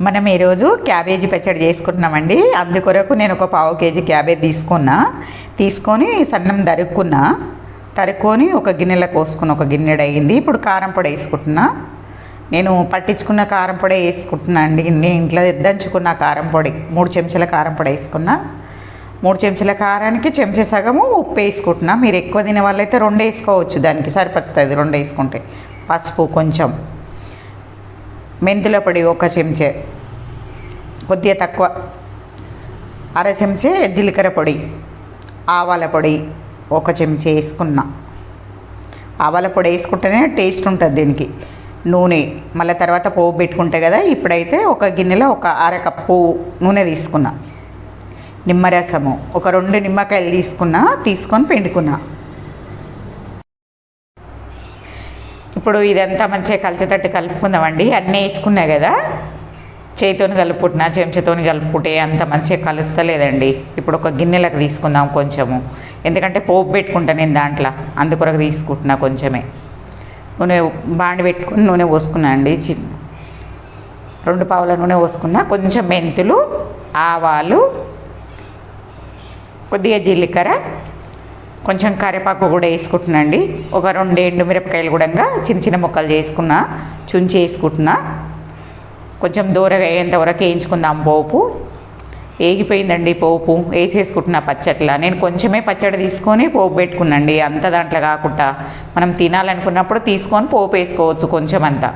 మనం ఈరోజు క్యాబేజీ పచ్చడి చేసుకుంటున్నామండి. అందుకొరకు నేను ఒక పావు కేజీ క్యాబేజ్ తీసుకున్నా. తీసుకొని సన్నం తరుక్కున్నా. తరుక్కొని ఒక గిన్నెలో కోసుకున్న ఒక గిన్నెడు అయ్యింది ఇప్పుడు కారం పొడి వేసుకుంటున్నా. నేను పట్టించుకున్న కారం పొడి వేసుకుంటున్నా అండి. నేను ఇంట్లో దంచుకున్న కారం పొడి. మూడు చెంచాల కారం పొడి వేసుకున్నా. మూడు చెంచాల కారానికి చెంచా సగము ఉప్పు వేసుకుంటున్నా. మీరు ఎక్కువ తినే వాళ్ళైతే రెండు వేసుకోవచ్చు. దానికి సరిపోతుంది రెండు వేసుకుంటే. పసుపు కొంచెం. మెంతుల పొడి ఒక చెంచే కొద్దిగా తక్కువ. అర చెంచే జీలకర్ర పొడి ఆవాల పొడి ఒక చెంచే వేసుకున్నా. ఆవాల పొడి వేసుకుంటేనే టేస్ట్ ఉంటుంది దీనికి. నూనె మళ్ళీ తర్వాత పోపు పెట్టుకుంటే కదా ఇప్పుడైతే ఒక గిన్నెలో ఒక అర కప్పు నూనె తీసుకున్నా. నిమ్మరసము ఒక రెండు నిమ్మకాయలు తీసుకున్నా తీసుకొని పిండుకున్నా. ఇప్పుడు ఇదంతా మంచిగా కలిసేటట్టు కలుపుకుందామండి. అన్నీ వేసుకున్నా కదా చేతితోని కలుపుకుంటున్నా చెంచాతోని కలుపుకుంటే అంత మంచిగా కలుస్తలేదండి. ఇప్పుడు ఒక గిన్నెలకు తీసుకుందాం కొంచెము. ఎందుకంటే పోపు పెట్టుకుంటా నేను దాంట్లో అందుకొరకు తీసుకుంటున్నా కొంచెమే. నూనె బాండి పెట్టుకుని నూనె పోసుకున్నా అండి. చి రెండు పావుల నూనె పోసుకున్నా కొంచెం మెంతులు ఆవాలు కొద్దిగా జీలకర్ర కొంచెం కరివేపాకు కూడా వేసుకుంటున్నాండి ఒక రెండు ఎండు మిరపకాయలు కూడా చిన్న చిన్న ముక్కలు చేసుకున్నా చుంచి వేసుకుంటున్నా. కొంచెం దూరగా అయ్యేంత వరకు వేయించుకుందాం పోపు. ఏగిపోయిందండి పోపు. వేసేసుకుంటున్నా పచ్చట్ల. నేను కొంచెమే పచ్చడి తీసుకొని పోపు పెట్టుకున్నాండి అంత దాంట్లో కాకుండా మనం తినాలనుకున్నప్పుడు తీసుకొని పోపు వేసుకోవచ్చు కొంచెం అంతా.